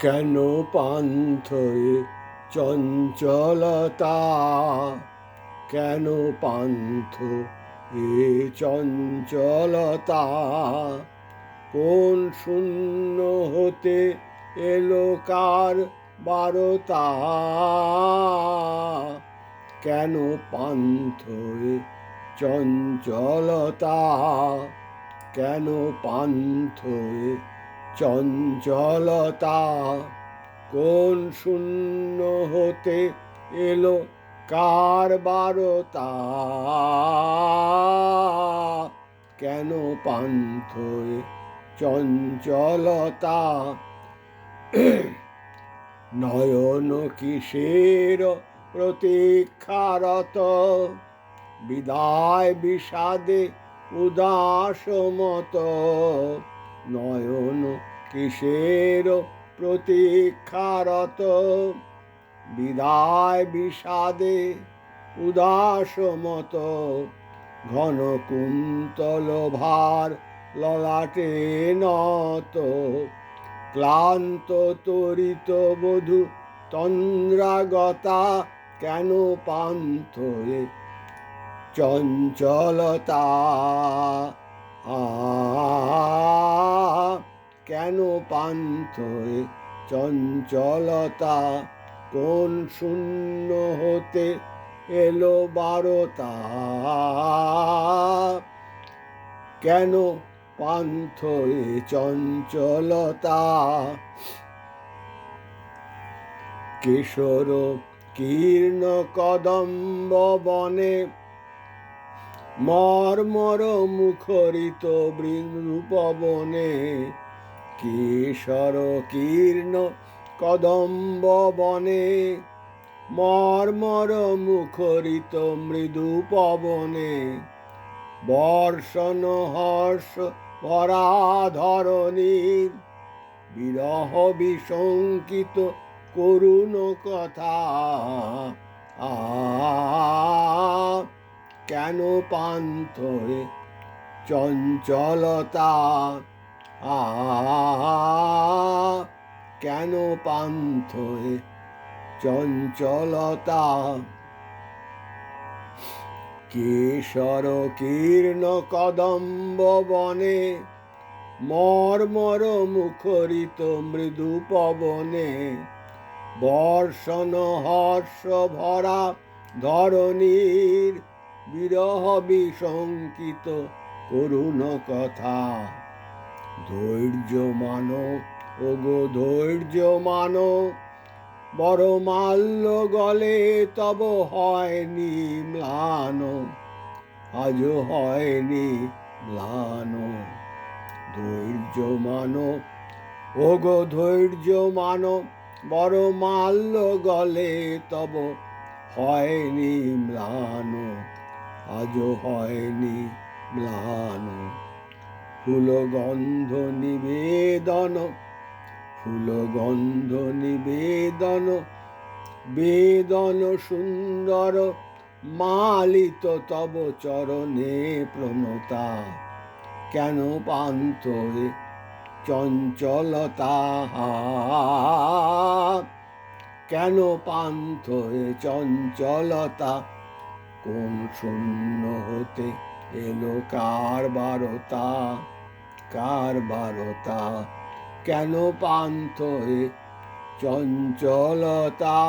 কেন পান্থয়ে চঞ্চলতা? কেন পান্থ এ চঞ্চলতা? কোন শূন্য হতে এলো কার বারতা? কেন পান্থয়ে চঞ্চলতা? কেন পান্থয়ে চঞ্চলতা, কোন শূন্য হতে এলো কার বারতা? কেন পান্থয়ে চঞ্চলতা? নয়ন কিসের প্রতীক্ষারত? বিদায় বিষাদে উদাস মত নয়ন কিসের প্রতীক্ষারত? বিদায় বিষাদে উদাস মত। ঘন কুন্তল ভার ললাটে নত। ক্লান্ত তরিত বধূ তন্দ্রাগতা কেন পান্থয়ে চঞ্চলতা কেন পান্থয়ে চঞ্চলতা? কোন শূন্য হতে এলো বারতা? কেন পান্থয়ে চঞ্চলতা? কিশোর কীর্ণ কদম্ব বনে মর্মর মুখরিত বৃন্দুপবনে কিশোর কীর্ণ কদম্ব বনে মর্মর মুখরিত মৃদু পবনে বর্ষণ হর্ষ ভরা বিরহ বিশঙ্কিত করুণ কথা। আ কেন পান্থয়ে চঞ্চলতা। আ কেন পান্থয়ে চঞ্চলতা। কেশর কীর্ণ কদম্ব বনে, মর্মর মুখরিত মৃদু পবনে, বর্ষণ হর্ষ ভরা ধরণীর বিরহ বিশঙ্কিত করুণ কথা ধৈর্য মানো ওগো ধৈর্য মানো বড় মাল্য গলে তব হয়নি ম্লান আজও হয়নি ম্লান ধৈর্য মানো ওগো ধৈর্য মানো বড় মাল্য গলে তব হয়নি ম্লান আজও হয়নি ম্লান। ফুল গন্ধ নিবেদন ফুল গন্ধ নিবেদন, বেদন সুন্দর মালিত তব চরণে প্রণতা। কেন পান্থরে চঞ্চলতা কেন পান্থরে চঞ্চলতা কোন শূন্য হতে এলো কার বারতা? কার বারতা? কেন পান্থ চঞ্চলতা?